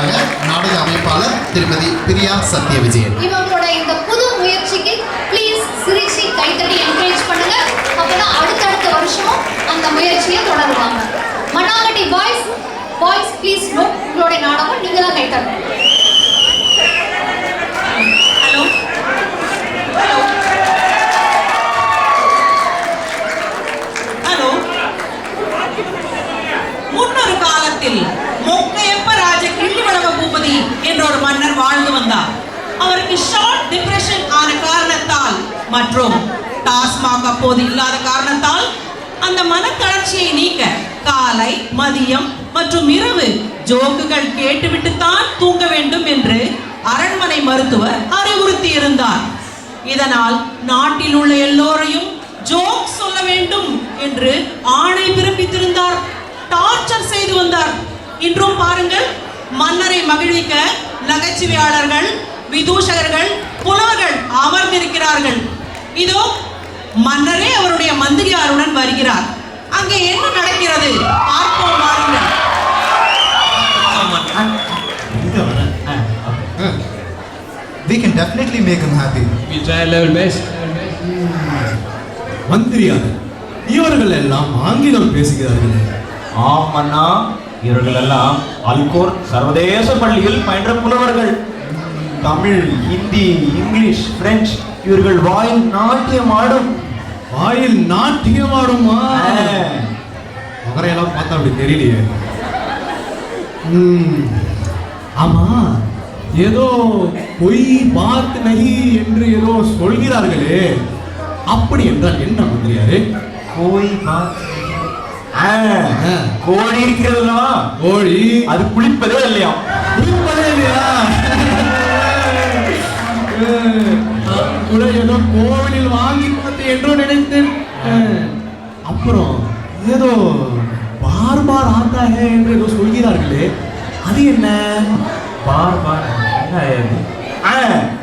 இருக்கிறாங்க நாடக அமைப்பாளர் திருமதி பிரியா சத்ய விஜயன். இவங்களோட இந்த புது முயற்சிக்கு ப்ளீஸ் சிரிச்சு கைத்தடி என்கரேஜ் பண்ணுங்க. அப்பதான் அடுத்தடுத்த வருஷமும் அந்த முயற்சியை தொடருவாங்க. மண்ணாங்கட்டி பாய்ஸ் பாய்ஸ் ப்ளீஸ் நோ உங்களுடைய நாடகம் நீங்க தான் ஹலோ ஹலோ ஹலோ முன்னொரு காலத்தில் மொக்கையப்ப ராஜ கிள்ளிவளவ பூபதி என்ற ஒரு மன்னர் வாழ்ந்து வந்தார் அவருக்கு ஷார்ட் டிப்ரெஷன் ஆன காரணத்தால் மற்றும் டாஸ்மாக் அப்போது இல்லாத காரணத்தால் அந்த மனத்தளர்ச்சியை நீக்க காலை மதியம் மற்றும் இரவு ஜோக்குகள் கேட்டுவிட்டுத்தான் தூங்க வேண்டும் என்று அரண்மனை மருத்துவர் அறிவுறுத்தி இருந்தார் இதனால் நாட்டில் உள்ள எல்லோரையும் ஜோக் சொல்ல வேண்டும் என்று ஆணை பிறப்பித்திருந்தார். டார்ச்சர் செய்து வந்தார். இன்றும் பாருங்கள் மன்னரை மகிழ்விக்க நகைச்சுவையாளர்கள் விதூஷகர்கள் புலவர்கள் அமர்ந்திருக்கிறார்கள். மன்னரே அவருடைய மந்திரியாருடன் வருகிறார். அங்கே என்ன நடக்கிறது? பார்ப்போம் வாருங்கள். We can definitely make him happy. We try level best. மந்திரியார் இவர்கள் எல்லாம் ஆங்கிலம் பேசுகிறார்கள். ஆம் அண்ணா. இவர்கள் எல்லாம் அல்கோர் சர்வதேச பள்ளியில் பயின்ற புலவர்கள். தமிழ் ஹிந்தி இங்கிலீஷ் பிரெஞ்சு இவர்கள் வாயில் நாட்டியம் ஆடும். வாயில் நாட்டியமாடுமா ஆ. முகரையெல்லாம் பார்த்தா அப்படி தெரியலையே. ஆமா ஏதோ பொய் பாத் நகி என்று ஏதோ சொல்கிறார்களே. அப்படி என்றால் என்ன மந்திரியாரே? கோய். கோழி இருக்கிறது அல்லவா? கோழி. அது குளிப்பதே இல்லையா? குளிப்பதே இல்லையா? நான் கூட ஏதோ கோவிலில் வாங்கி பார்த்தேன் என்றோ நினைத்தேன். அப்புறம் ஏதோ பார் பார் ஆத்தா ஹே என்று ஏதோ சொல்கிறார்களே அது என்ன? பார் பார்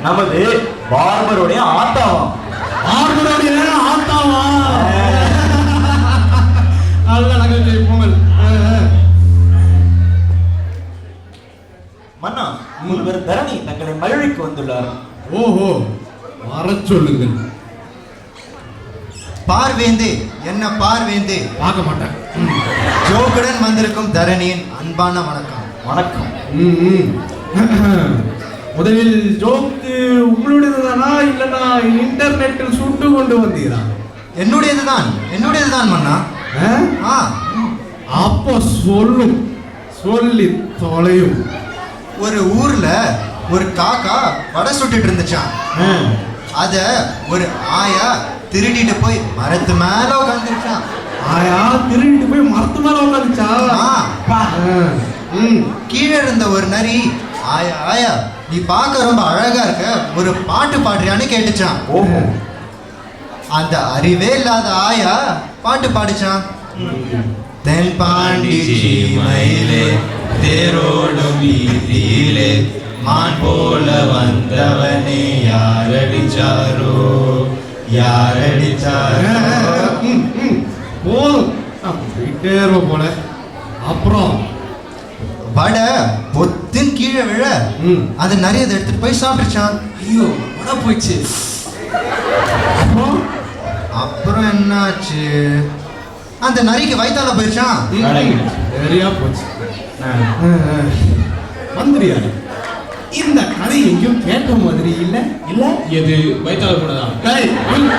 நமது பார்பருடைய ஆத்தாவாம் பார்பருடைய ஆத்தாவா? நல்ல நகைச்சுவை பொங்கல் மன்னா முனிவர் தரணி தங்களை மகிழ்விக்கு வந்துள்ளார். ஓஹோ வரச் சொல்லுங்கள். பார்வேந்தே என்ன பார்வேந்தே? பார்க்க மாட்டேன். ஜோக்குடன் வந்திருக்கும் தரணியின் அன்பான வணக்கம். வணக்கம். ம், ம். முதலில் ஜோக்கு உங்களுடையதுதானா இல்லைன்னா இன்டர்நெட்டில் சுட்டு கொண்டு வந்தீரா? என்னுடையதுதான் என்னுடையதுதான் மன்னா. ஆ? ஆ. அப்போ சொல்லும் சொல்லி தொலையும். ஒரு ஊர்ல ஒரு காக்கா வடை சுட்டுட்டு இருந்துச்சான். அத ஒரு ஆயா திருடிட்டு போய் மரத்து மேல உட்காந்துருச்சான் ஆயா திருடிட்டு போய் மரத்து மேல உட்காந்துச்சா. கீழே இருந்த ஒரு நரி ஆயா ஆயா நீ பார்க்க ரொம்ப அழகா இருக்க. ஒரு பாட்டு பாடுறியான்னு கேட்டுச்சான் அந்த அறிவே இல்லாத ஆயா பாட்டு பாடிச்சான் தென் பாண்டி மயிலே தேரோடும் வீதியிலே மான் போல வந்தவனே யாரடிச்சாரோ? யாரடிச்சாரோ. போதும். போயிட்டே இருப்ப போல. அப்புறம் வடை பொத்துன்னு கீழே விழ. ம். அது நிறைய அதை எடுத்துட்டு போய் சாப்பிட்டுச்சான் ஐயோ வட போயிடுச்சு. அப்புறம்? அப்புறம் என்னாச்சு? அந்த நரிக்கு வயித்தால போயிருச்சான். சரியா போச்சு. மந்திரியாரு இந்த கதை எங்கேயும் கேட்ட மாதிரி இல்ல? இல்ல. எது? வைத்தால போனதா? டேய், ம்.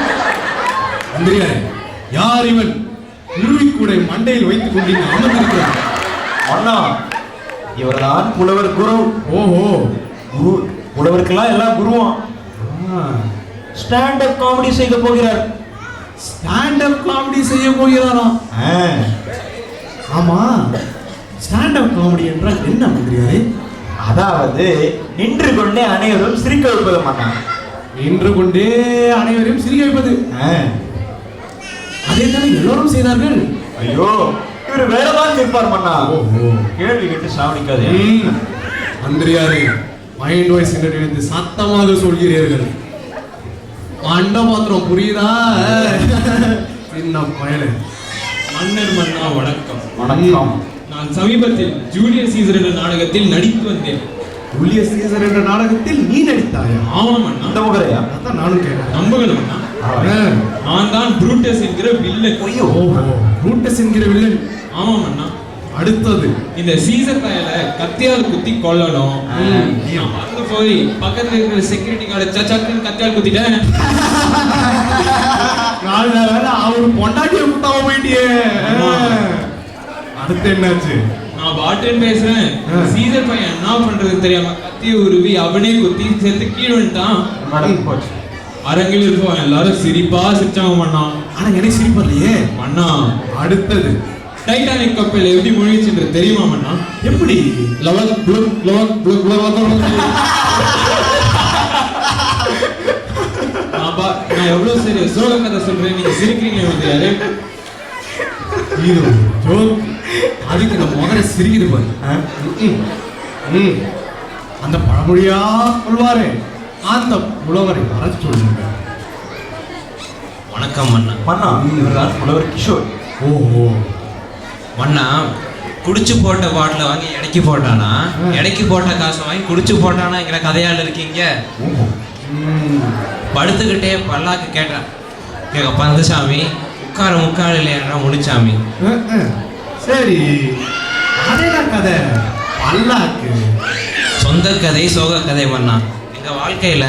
மந்திரியாரு யார் இவன்? குருவிக்கூடை மண்டையில் வைத்துக் கொண்டு இங்கு அமர்ந்திருக்கிறார் அண்ணா இவர்தான் புலவர் குரு. ஓஹோ. குரு புலவருக்கெல்லாம் எல்லாம் குருவாம். ஸ்டாண்ட் அப் காமெடி செய்ய போகிறார். ஸ்டாண்ட் அப் காமெடி செய்ய போகிறாராம் ஆமா. ஸ்டாண்ட் அப் காமெடி என்றால் என்ன மந்திரியாரே அதாவது நின்று கொண்டே அனைவரும் சிரிக்க வைப்பது மன்னா. நின்று கொண்டே அனைவரையும் சிரிக்க வைப்பது. அதே தானே எல்லோரும் செய்தார்கள்? ஐயோ இவர் வேறதான் நிற்பார் மன்னா. ஓஹோ. கேள்வி கேட்டு சாவடிக்காதே. மந்திரியாரே மைண்ட் வாய்ஸ் என்று சத்தமாக சொல்கிறீர்கள். மண்ட பாத்திரம் புரியுதா? சின்ன பயலே. மன்னர் மன்னா வணக்கம். வணக்கம். நான் சமீபத்தில் ஜூலியஸ் சீசர் என்ற நாடகத்தில் நடித்து வந்தேன். ஜூலியஸ் சீசர் என்ற நாடகத்தில் நீ நடித்தாயா? ஆமாம் அண்ணா. அந்த முகரையா? அதான் நானும் கேட்டேன். நம்புகள் அண்ணா. நான் தான் ப்ரூட்டஸ் என்கிற வில்லன். ஓஹோ ரூட்டஸ் என்கிற வில்லன். ஆமாம் அண்ணா. அடுத்தது. இந்த சீசர் பயல கத்தியால் குத்தி கொல்லணும். மறந்து போய் பக்கத்துல இருக்கிற செக்யூரிட்டி கார்டு சச்சாக்குன்னு கத்தியால் குத்திட்டேன் நல்ல வேலை அவரு பொண்டாட்டிய குத்தாம போயிட்டியே. அடுத்து என்னாச்சு? நான் பாட்டுன்னு பேசுறேன். சீசர் பையன் என்ன பண்றது தெரியாம கத்திய உருவி அவனே குத்தி செத்து கீழே வந்துட்டான் நடந்து போச்சு. அரங்கில் இருப்போம் எல்லாரும் சிரிப்பா சிரிச்சாங்க மண்ணா ஆனா எனக்கு சிரிப்பு வரலையே? மண்ணா அடுத்தது. டைட்டானிக் கப்பல் எப்படி முழுகிச்சுன்றது தெரியுமா மண்ணா எப்படி? லவக் புளுக் லவக் புளுக் லவக். நான் எவ்வளவு சரி சோக கதை சொல்றேன் நீங்க சிரிக்கிறீங்க வந்து யாரு இது ஜோக் அதுக்கு நம்ம முதல்ல சிரிக்குது பாரு. அந்த பழமொழியா சொல்வாரு அந்த புலவரை வர சொல்லுங்க. வணக்கம் மண்ணா மன்னா இவர்தான் புலவர் கிஷோர். ஓஹோ. மண்ணா குடிச்சு போட்ட பாட்டில வாங்கி எடைக்கு போட்டானா? எடைக்கு போட்ட காசை வாங்கி குடிச்சு போட்டானாங்கிற கதையால் இருக்கீங்க. படுத்துக்கிட்டே பல்லாக்கு கேட்டான் கேட்க பந்தசாமி உட்கார முக்கால் இல்லையா அஹ். சரி. அதேடா கதை. பல்லாக்கு. சொந்த கதை சோக கதை மண்ணா எங்க வாழ்க்கையில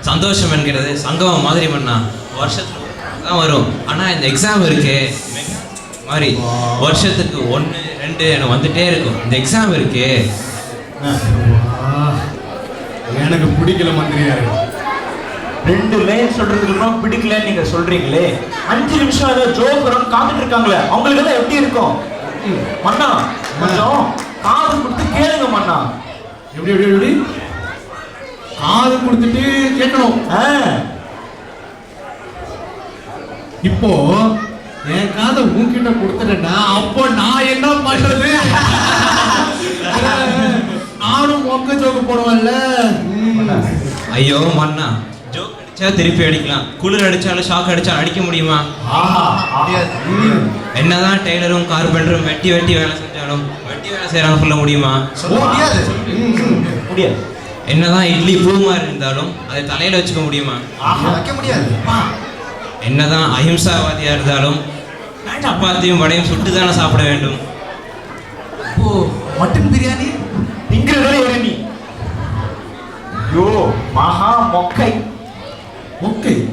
சந்தோஷம் என்கிறது சங்கமம் மாதிரி மண்ணா வருஷத்துல தான் வரும். ஆனா இந்த எக்ஸாம் இருக்கே. மாதிரி வருஷத்துக்கு ஒன்று ரெண்டு எனக்கு வந்துட்டே இருக்கும். இந்த எக்ஸாம் இருக்கே. எனக்கு பிடிக்கல மந்திரியாரு. ரெண்டு லைன் சொல்றதுக்கு பிடிக்கலன்னு நீங்க சொல்றீங்களே. அஞ்சு நிமிஷம் ஏதோ ஜோக் வரும் காத்துட்டு இருக்காங்களே. அவங்களுக்கு எல்லாம் எப்படி இருக்கும்? மன்னா கொஞ்சம் காது கொடுத்து கேளுங்க மன்னா. எப்படி எப்படி எப்படி? காது கொடுத்துட்டு கேட்கணும். இப்போ என் காதை உன்கிட்ட கொடுத்துட்டேன்னா அப்போ நான் என்ன பண்றது? நானும் மொக்க ஜோக்கு போடுவேன்ல. ஐயோ மண்ணா அடிச்சா திருப்பி அடிக்கலாம். குளிர் அடிச்சாலும் ஷாக் அடிச்சாலும் அடிக்க முடியுமா. என்னதான் டெய்லரும் கார்பெண்டரும் வெட்டி வெட்டி வேலை செஞ்சாலும் வெட்டி வேலை செய்யறாங்க சொல்ல முடியுமா? சொல்ல முடியாது. முடியாது. என்னதான் இட்லி பூ மாதிரி இருந்தாலும் அதை தலையில வச்சுக்க முடியுமா? வைக்க முடியாது. என்னதான் அஹிம்சாவாதியா இருந்தாலும் சப்பாத்தியும் வடையும் சுட்டு தானே சாப்பிட வேண்டும். ஓ மட்டன் பிரியாணி? திங்கிறதே ஒரு நீ ஐயோ மகா மொக்கை. மொக்கை.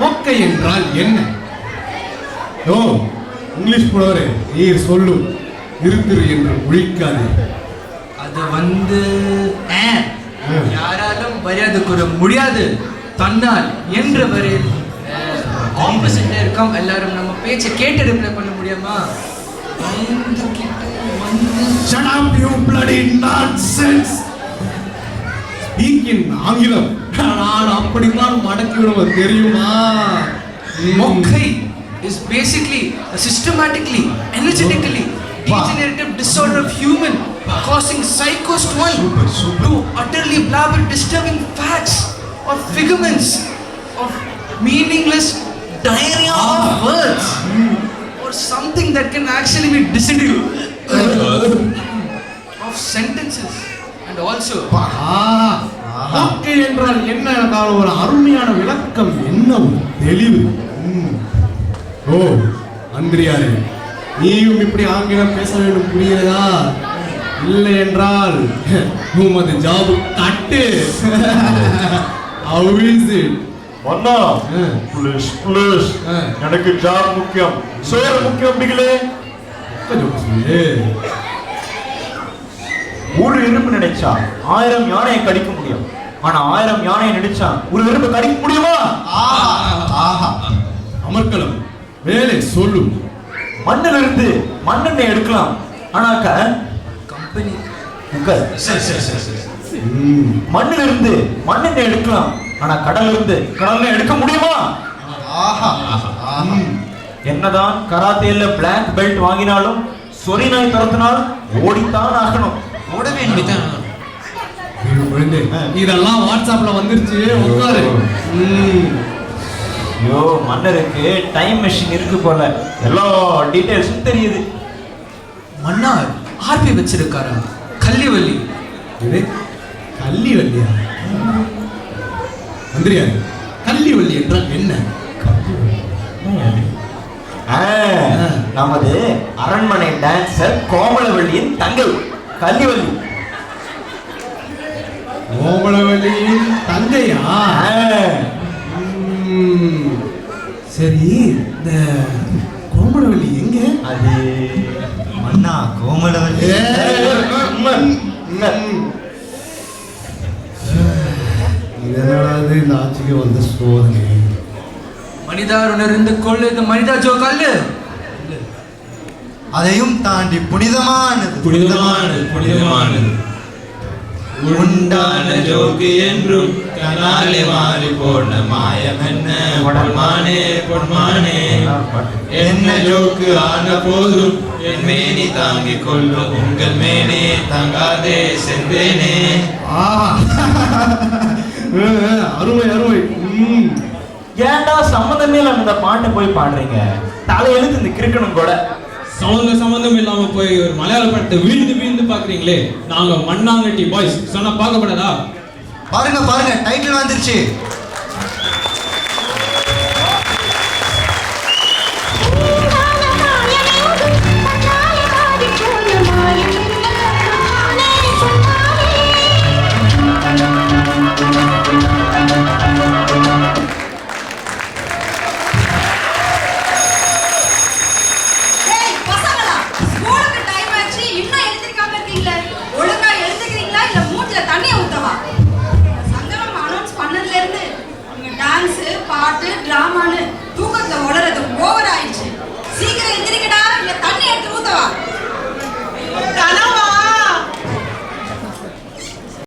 மொக்கை என்றால் என்ன? ஓ இங்கிலீஷ் புலவரே நீர் சொல்லும் இருத்திரு என்று ஒழிக்காதே. அது வந்து. யாராலும் மரியாதை கூற முடியாது. தன்னால் என்ற வரையில் ஆப்போசிட்ல இருக்கோம் எல்லாரும் நம்ம பேச்சை கேட்டு ரிப்ளை பண்ண முடியுமா? Shut up, you bloody nonsense! Speak in ஆங்கிலம். நான் அப்படித்தான் மடக்கி விடுவது தெரியுமா ம். மொக்கை is basically a systematically, energetically degenerative disorder of human causing psychos to one to utterly blabber disturbing facts or figments of meaningless diarrhea of words or something that can actually be dysentery of sentences and also ஆ, மொக்கை என்றால் என்ன என்றால் ஒரு அருமையான விளக்கம் என்ன ஒரு தெளிவு. ஓ அந்திரியாரே நீயும் இப்படி ஆங்கிலம் பேச வேண்டும் புரிகிறதா இல்லை என்றால் உமது ஜாபு கட்டு How is it? மன்னா ப்ளீஸ் ஆ. எனக்கு ஜாப் முக்கியம் சோறு முக்கியம் பிகிலே. ஒரு எறும்பு நினைச்சா ஆயிரம் யானையை கடிக்க முடியும் ஆனா ஆயிரம் யானையை நினைச்சா ஒரு எறும்பு கடிக்க முடியுமா? ஆஹா. ஆஹா. அமர்க்களம் வேலை சொல்லு. மண்ணில் இருந்து மண்ணெண்ணெய் எடுக்கலாம் ஆனாக்க. ம். மண்ணில் இருந்து மண்ணெண்ணெய் எடுக்கலாம். ஆனா கடல்ல இருந்து கடல்ல எடுக்க முடியுமா? ஆஹா. ஆஹா ம். என்னதான் கராத்தேல பிளாக் பெல்ட் வாங்கினாலும் சொறி நாய் துரத்தினால் ஓடித்தான் ஆகணும். ஓட வேண்டும் ஐயோ, குழந்தை, இதெல்லாம் வாட்ஸ்அப்ல வந்துருச்சு. உட்காரு. ஐயோ. மன்னருக்கு டைம் மெஷின் இருக்கு போல. எல்லா டீடைல்ஸும் தெரியுது. மன்னார் ஆர்பி வச்சிருக்காரா? கல்லிவல்லி இது? கள்ளிவல்லியா மந்திரியார் கள்ளிவல்லி என்றால் என்ன? ஆ, நமது அரண்மனை டான்சர் கோமலவள்ளியின் தங்கை. கல்லிவள்ளி கோமலவல்லியின் தங்கையா சரி இந்த கோமலவல்லி எங்க? அது மன்னா கோமலவல்லி உம்மன், உம்மன். இதனால இந்த ஆட்சிக்கு வந்த சோதனை. மனிதார் உணர்ந்து கொள்ளுது மனிதா ஜோ கல்லு. அதையும் தாண்டி புனிதமானது. புனிதமானது புனிதமானது. உண்டான ஜோக்கு என்றும் கனாலே மாறி போன மாயம் என்ன? பொன்மானே பொன்மானே. என்ன ஜோக்கு ஆன போதும் என் மேனி தாங்கிக் கொள்ளும் உங்கள் மேனே தங்காதே செந்தேனே. ஆ. அருமை அருமை. ம். ஏன்டா சம்மந்தமே இல்லாம இந்த பாட்டை போய் பாடுறீங்க? தலையெழுத்து இந்த கிறுக்கணும் கூட. சவுந்த சம்பந்தம் இல்லாம போய் ஒரு மலையாள படத்தை வீழ்ந்து வீழ்ந்து பாக்குறீங்களே நாங்க மண்ணாங்கட்டி பாய்ஸ் சொன்னா பார்க்கப்படாதா? பாருங்க பாருங்க டைட்டில் வந்துருச்சு.